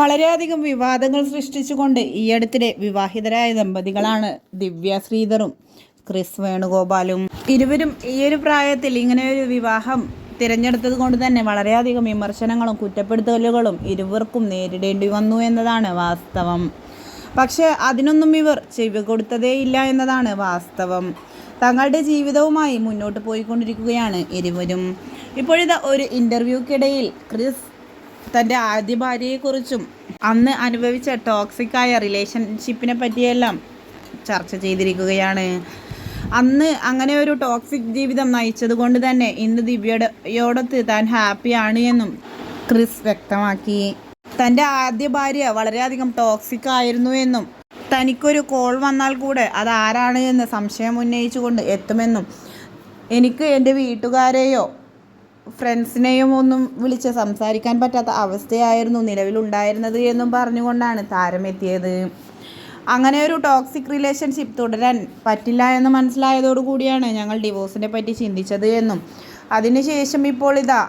വളരെയധികം വിവാദങ്ങൾ സൃഷ്ടിച്ചുകൊണ്ട് ഈയടുത്തിടെ വിവാഹിതരായ ദമ്പതികളാണ് ദിവ്യ ശ്രീധറും ക്രിസ് വേണുഗോപാലും. ഇരുവരും ഈ ഒരു പ്രായത്തിൽ ഇങ്ങനെ ഒരു വിവാഹം തിരഞ്ഞെടുത്തത് കൊണ്ട് തന്നെ വളരെയധികം വിമർശനങ്ങളും കുറ്റപ്പെടുത്തലുകളും ഇരുവർക്കും നേരിടേണ്ടി വന്നു എന്നതാണ് വാസ്തവം. പക്ഷേ അതിനൊന്നും ഇവർ ചെവി കൊടുത്തതേയില്ല എന്നതാണ് വാസ്തവം. തങ്ങളുടെ ജീവിതവുമായി മുന്നോട്ട് പോയിക്കൊണ്ടിരിക്കുകയാണ് ഇരുവരും. ഇപ്പോഴിതാ ഒരു ഇന്റർവ്യൂക്കിടയിൽ ക്രിസ് തന്റെ ആദ്യ ഭാര്യയെക്കുറിച്ചും അന്ന് അനുഭവിച്ച ടോക്സിക്കായ റിലേഷൻഷിപ്പിനെ പറ്റിയെല്ലാം ചർച്ച ചെയ്തിരിക്കുകയാണ്. അന്ന് അങ്ങനെ ഒരു ടോക്സിക് ജീവിതം നയിച്ചത് കൊണ്ട് തന്നെ ഇന്ന് ദിവ്യയോടൊത്ത് താൻ ഹാപ്പിയാണ് എന്നും ക്രിസ് വ്യക്തമാക്കി. തന്റെ ആദ്യ ഭാര്യ വളരെയധികം ടോക്സിക് ആയിരുന്നു എന്നും തനിക്കൊരു കോൾ വന്നാൽ കൂടെ അത് ആരാണ് എന്ന് സംശയം ഉന്നയിച്ചുകൊണ്ട് എത്തുമെന്നും എനിക്ക് എന്റെ വീട്ടുകാരെയോ ഫ്രണ്ട്സിനെയും ഒന്നും വിളിച്ച് സംസാരിക്കാൻ പറ്റാത്ത അവസ്ഥയായിരുന്നു നിലവിലുണ്ടായിരുന്നത് എന്നും പറഞ്ഞുകൊണ്ടാണ് താരമെത്തിയത്. അങ്ങനെ ഒരു ടോക്സിക് റിലേഷൻഷിപ്പ് തുടരാൻ പറ്റില്ല എന്ന് മനസ്സിലായതോടു കൂടിയാണ് ഞങ്ങൾ ഡിവോഴ്സിനെ പറ്റി ചിന്തിച്ചത് എന്നും. അതിനുശേഷം ഇപ്പോൾ ഇതാ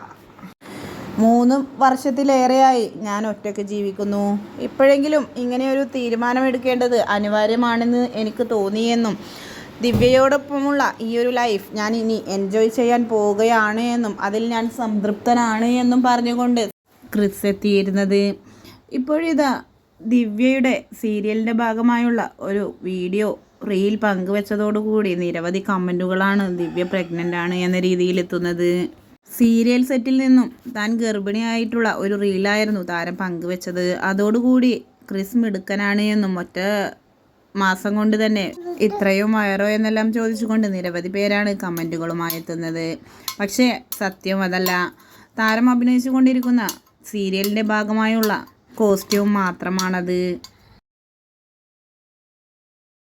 മൂന്ന് വർഷത്തിലേറെയായി ഞാൻ ഒറ്റയ്ക്ക് ജീവിക്കുന്നു. ഇപ്പോഴെങ്കിലും ഇങ്ങനെയൊരു തീരുമാനമെടുക്കേണ്ടത് അനിവാര്യമാണെന്ന് എനിക്ക് തോന്നിയെന്നും ദിവ്യയോടൊപ്പമുള്ള ഈ ഒരു ലൈഫ് ഞാൻ ഇനി എൻജോയ് ചെയ്യാൻ പോവുകയാണ് എന്നും അതിൽ ഞാൻ സംതൃപ്തനാണ് എന്നും പറഞ്ഞുകൊണ്ട് ക്രിസ് എത്തിയിരുന്നത്. ഇപ്പോഴിതാ ദിവ്യയുടെ സീരിയലിന്റെ ഭാഗമായുള്ള ഒരു വീഡിയോ റീൽ പങ്കുവെച്ചതോടുകൂടി നിരവധി കമന്റുകളാണ് ദിവ്യ പ്രഗ്നന്റ് ആണ് എന്ന രീതിയിൽ എത്തുന്നത്. സീരിയൽ സെറ്റിൽ നിന്നും താൻ ഗർഭിണിയായിട്ടുള്ള ഒരു റീലായിരുന്നു താരം പങ്കുവെച്ചത്. അതോടുകൂടി ക്രിസ് മിടുക്കനാണ് എന്നും ഒറ്റ മാസം കൊണ്ട് തന്നെ ഇത്രയും വയറോ എന്നെല്ലാം ചോദിച്ചുകൊണ്ട് നിരവധി പേരാണ് കമന്റുകളുമായി എത്തുന്നത്. പക്ഷേ സത്യം അതല്ല. താരം അഭിനയിച്ചു കൊണ്ടിരിക്കുന്ന സീരിയലിന്റെ ഭാഗമായുള്ള കോസ്റ്റ്യൂം മാത്രമാണത്.